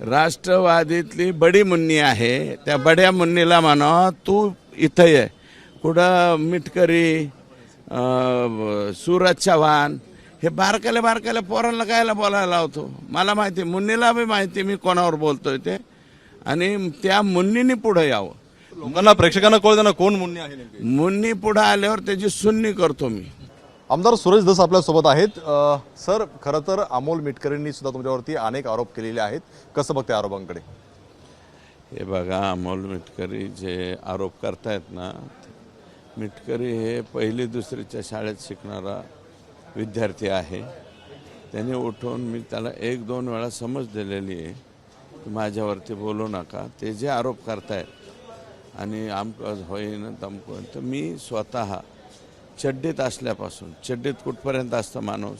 राष्ट्रवादीतली बडी मुन्नी आहे त्या बड्या मुन्नीला म्हणा तू इथं ये. कुठं मिटकरी सूरज चव्हाण हे बारकाल्या बारकाल्या पोरांना कायला बोलायला लावतो? मला माहिती मुन्नीला बी माहिती मी कोणावर बोलतोय ते. आणि त्या मुन्नीने पुढं यावं. लोकांना प्रेक्षकांना कळू ना कोण मुन्नी आहे मुन्नी पुढं आल्यावर त्याची सुन्नी करतो मी. आमदार सुरेश धस आपल्यासोबत आहेत. सर खरं तर अमोल मिटकरींनी सुद्धा तुमच्यावरती अनेक आरोप केलेले आहेत. कसं बघते आरोपांकडे? हे बघा अमोल मिटकरी जे आरोप करतायत ना मिटकरी हे पहिली दुसरीच्या शाळेत शिकणारा विद्यार्थी आहे. त्याने उठून मी त्याला एक दोन वेळा समज दिलेली आहे की माझ्यावरती बोलू नका. ते जे आरोप करतायत आणि आमकं होईन तमक तर मी स्वतः चड्डीत असल्यापासून चड्डीत कुठपर्यंत असतं माणूस?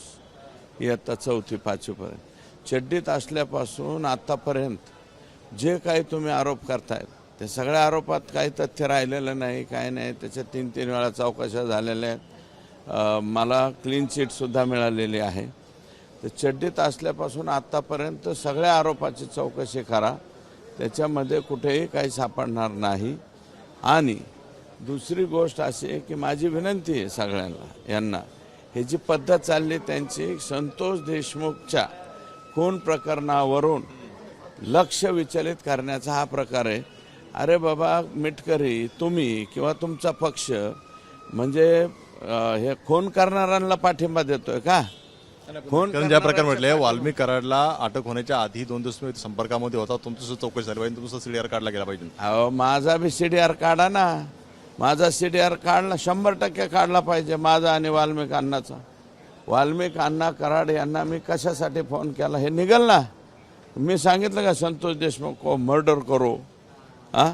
इयत्ता चौथी पाचवीपर्यंत. चड्डीत असल्यापासून आत्तापर्यंत जे काही तुम्ही आरोप करतायत ते सगळ्या आरोपात काही तथ्य राहिलेलं नाही काय नाही. त्याच्या तीन तीन वेळा चौकशा झालेल्या आहेत. मला क्लीन चिटसुद्धा मिळालेली आहे. तर चड्डीत असल्यापासून आत्तापर्यंत सगळ्या आरोपाची चौकशी करा. त्याच्यामध्ये कुठेही काही सापडणार नाही. आणि दुसरी गोष्ट अशी आहे की माझी विनंती आहे सगळ्यांना यांना. हे जी पद्धत चालली त्यांची संतोष देशमुखच्या खून प्रकरणावरून लक्ष विचलित करण्याचा हा प्रकार आहे. अरे बाबा मिटकरी तुम्ही किंवा तुमचा पक्ष म्हणजे हे खून करणाऱ्यांना पाठिंबा देतोय का? खून ज्या प्रकारे म्हटले वाल्मिक कराडला अटक होण्याच्या आधी दोन दिवस मी संपर्कामध्ये होता तुमची चौकशी झाली पाहिजे तुमचा सीडीआर काढला गेला पाहिजे. माझा बी सी डी आर काढा ना. माझा सी डी आर काढला शंभर टक्के काढला पाहिजे माझा आणि वाल्मिक अण्णाचा. वाल्मिक अण्णा कराड यांना मी कशासाठी फोन केला? हे निघल ना. मी सांगितलं का संतोष देशमुख को मर्डर करो? हां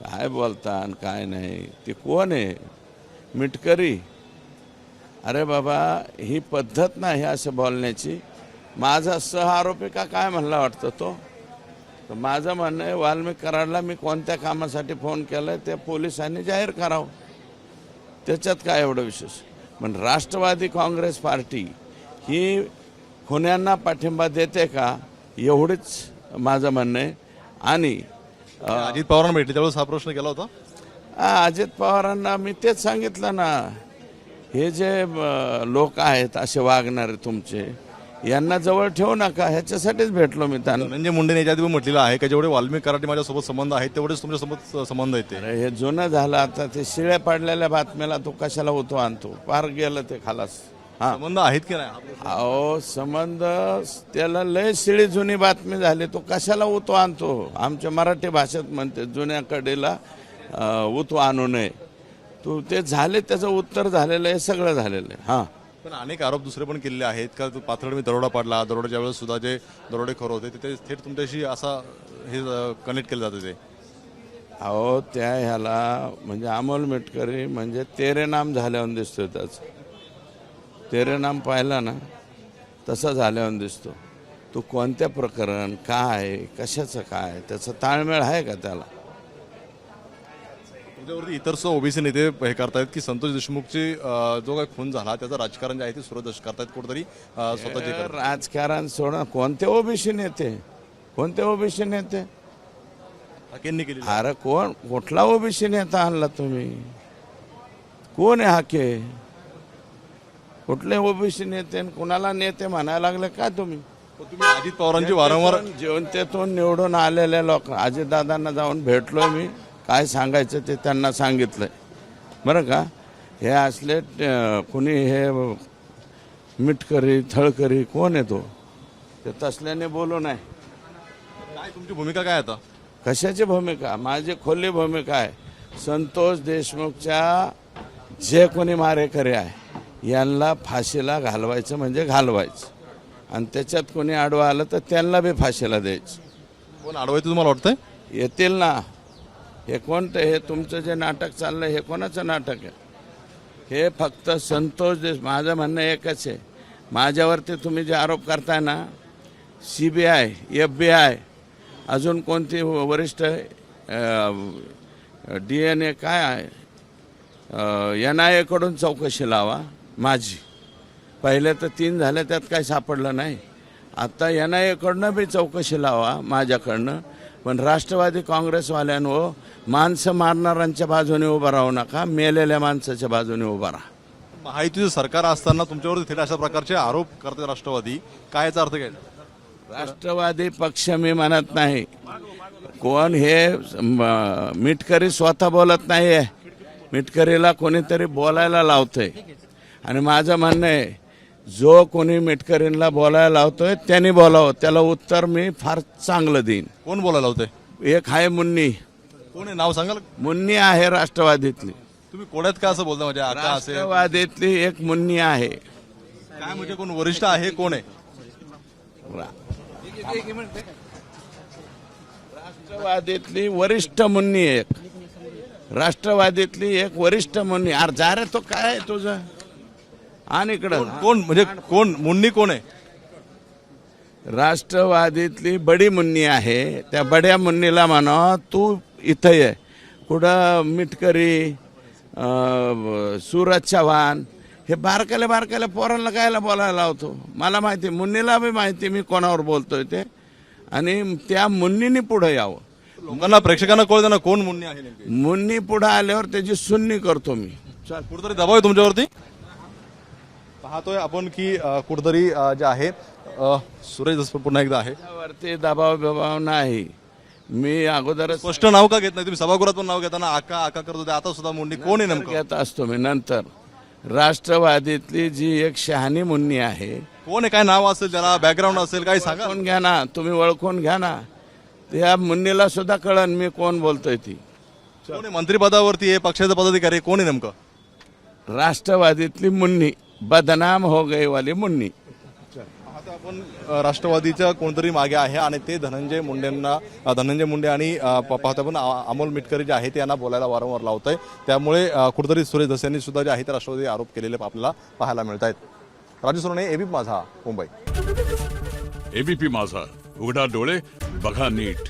काय बोलता आणि काय नाही? ते कोण आहे? मिटकरी. अरे बाबा ही पद्धत नाही असं बोलण्याची. माझा सह आरोपी का काय म्हणला वाटतं तो? तर माझं म्हणणं आहे वाल्मिक कराडला मी कोणत्या कामासाठी फोन केला ते पोलिसांनी जाहीर करावं. त्याच्यात काय एवढं विशेष? पण राष्ट्रवादी काँग्रेस पार्टी ही खुन्यांना पाठिंबा देते का एवढंच माझं म्हणणं आहे. आणि अजित पवारांना भेटले त्यावेळेस हा प्रश्न केला होता? हा, अजित पवारांना मी तेच सांगितलं ना. हे जे लोक आहेत असे वागणारे तुमचे यांना जवळ ठेवू नका ह्याच्यासाठीच भेटलो मी त्यांना. धनंजय मुंडे याच्या आधी पण म्हटलेलं आहे की जेवढे वाल्मिक कराटे माझ्यासोबत संबंध आहेत तेवढेच तुमच्यासोबत संबंध आहेत ते. अरे हे जुनं झालं आता ते शिळ्या पाडलेल्या बातम्याला तो कशाला होतो आणतो? पार गेलं ते खालास. हा. संबंध आहेत की नाही? अहो संबंध त्याला लय शिळी जुनी बातमी झाली तो कशाला उतो आणतो? आमच्या मराठी भाषेत म्हणते जुन्या कडेला अं, उतो आणू नये. तू ते झाले त्याचं उत्तर झालेलं आहे सगळं झालेलं आहे. हां. पण अनेक आरोप दुसरे पण केलेले आहेत. का पाथरड मी दरोडा पाडला. दरोड्याच्या वेळेस सुद्धा जे दरोडेखोर होते ते थेट तुमच्याशी असा हे कनेक्ट केलं जातं ते. अहो त्या ह्याला म्हणजे अमोल मिटकरी म्हणजे तेरे नाम झाल्यावर दिसतो त्याचं. तेरे नाम पाहिला ना तसा झाल्यावर दिसतो. तो कोणत्या प्रकरण काय कशाचं काय त्याचं ताळमेळ आहे का त्याला? तुमच्यावरती इतर सो ओबीसी नेते हे करतायत की संतोष देशमुखची जो काही खून झाला त्याचं राजकारण जे आहे ते सुरत करतायत कुठेतरी स्वतःचे राजकारण सोडा कोणते ओबीसी नेते? कोणते ओबीसी नेते? हाकेंनी केलेली अरे कोण? कुठला ओबीसी नेता आणला तुम्ही? कोण आहे हाके? कुठले ओबीसी नेते कुणाला नेते म्हणायला लागले का तुम्ही? तुम्ही अजित पवारांची वारंवार जनतेतून निवडून आलेल्या लोक अजितदादांना जाऊन भेटलोय मी. काय सांगायचं ते त्यांना सांगितलंय. बरं का? हे असले कुणी हे मिटकरी थळकरी कोण आहे तो? तसल्याने बोलू नाही काय तुमची भूमिका काय आता? कशाची भूमिका? माझी खोली भूमिका आहे. संतोष देशमुखच्या जे कोणी मारेकरी आहे यांना फाशीला घालवायचं म्हणजे घालवायचं. आणि त्याच्यात कोणी आडवं आलं तर त्यांना बी फाशीला द्यायचं. कोण अडवायचं तुम्हाला वाटतंय? येतील ना. हे कोणतं हे तुमचं जे नाटक चाललं हे कोणाचं नाटक आहे? हे फक्त संतोष देश माझं म्हणणं एकच आहे. माझ्यावरती तुम्ही जे आरोप करताय ना C B I F B I अजून कोणती वरिष्ठ डी एन ए काय आहे? एन आय एकडून चौकशी लावा माझी. पहिले तर तीन झाले त्यात काही सापडलं नाही. आता एन आय एकडनं बी चौकशी लावा माझ्याकडनं. पण राष्ट्रवादी काँग्रेसवाल्यांवर माणसं मारणाऱ्यांच्या बाजूने उभं राहू नका मेलेल्या माणसाच्या बाजूने उभा राहा. महायुतीचं सरकार असताना तुमच्यावर थेट अशा प्रकारचे आरोप करते राष्ट्रवादी. काय याचा अर्थ काय? राष्ट्रवादी पक्ष मी म्हणत नाही. कोण हे म- मिटकरी स्वतः बोलत नाही आहे मिटकरीला कोणीतरी बोलायला लावतंय. आणि माझं म्हणणं आहे जो कोणी मिटकरींना बोलायला लावतोय त्यांनी बोलावं. त्याला उत्तर मी फार चांगलं देईन. कोण बोलायला होते एक आहे मुन्नी. कोण आहे? नाव सांगाल? मुन्नी आहे राष्ट्रवादीतली. तुम्ही कोड्यात का असं बोलता? म्हणजे आता असे राष्ट्रवादीतली एक मुन्नी आहे. काय म्हणजे कोण? वरिष्ठ आहे? कोण आहे? रा- राष्ट्रवादीतली वरिष्ठ मुन्नी एक. राष्ट्रवादीतली एक वरिष्ठ मुन्नी. अरे जा रे तो काय आहे तुझं? आणि इकडं कोण म्हणजे कोण मुन्नी कोण आहे? राष्ट्रवादीतली बडी मुन्नी आहे. त्या बड्या मुन्नीला म्हणा तू इथं ये. कुठं मिटकरी सूरज चव्हाण हे बारकाल्या बारकाल्या पोरांना कायला बोलायला लावतो? मला माहिती मुन्नीला बी माहिती मी कोणावर बोलतोय ते. आणि त्या मुन्नीनी पुढे यावं. लोकांना प्रेक्षकांना कळतं ना कोण मुन्नी आहे मुन्नी पुढे आल्यावर त्याची सुन्नी करतो मी. कुठेतरी दबाव आहे तुमच्यावरती? पाहतोय आपण की कुठेतरी जे आहे सुरेश दसपे पुन्हा एकदा आहे. वरती दबाव बिबाव नाही. मी अगोदरच स्पष्ट नाव का घेत नाही? तुम्ही सभागृहात पण नाव घेताना आका आका करत होते. आता सुद्धा मुंडी कोण आहे नेमकं? घेत असतो मी नंतर. राष्ट्रवादीतली जी एक शहाणी मुन्नी आहे. कोण आहे? काय नाव असेल त्याला? बॅकग्राऊंड असेल? काही सांगा. ओळखून घ्या ना तुम्ही ओळखून घ्या ना. त्या मुन्नीला सुद्धा कळन मी कोण बोलतोय ती. कोण आहे? मंत्रिपदावरती आहे पक्षाचा पदाधिकारी आहे, कोण आहे नेमकं? राष्ट्रवादीतली मुन्नी. बदनाम हो गई वाली मुन्नी। आता आपण राष्ट्रवादीच्या कोणतरी मागे आहे आणि ते धनंजय मुंडेंना धनंजय मुंडे आणि पाहतो आपण अ- अमोल मिटकरी जे आहे ते यांना बोलायला वारंवार लावत आहे त्यामुळे कुठेतरी सुरेश धस यांनी सुद्धा जे आहे ते राष्ट्रवादी आरोप केलेले आपल्याला पाहायला मिळत आहेत राजू सोने एबी माझा मुंबई. एबीपी माझा उघडा डोळे बघा नीट.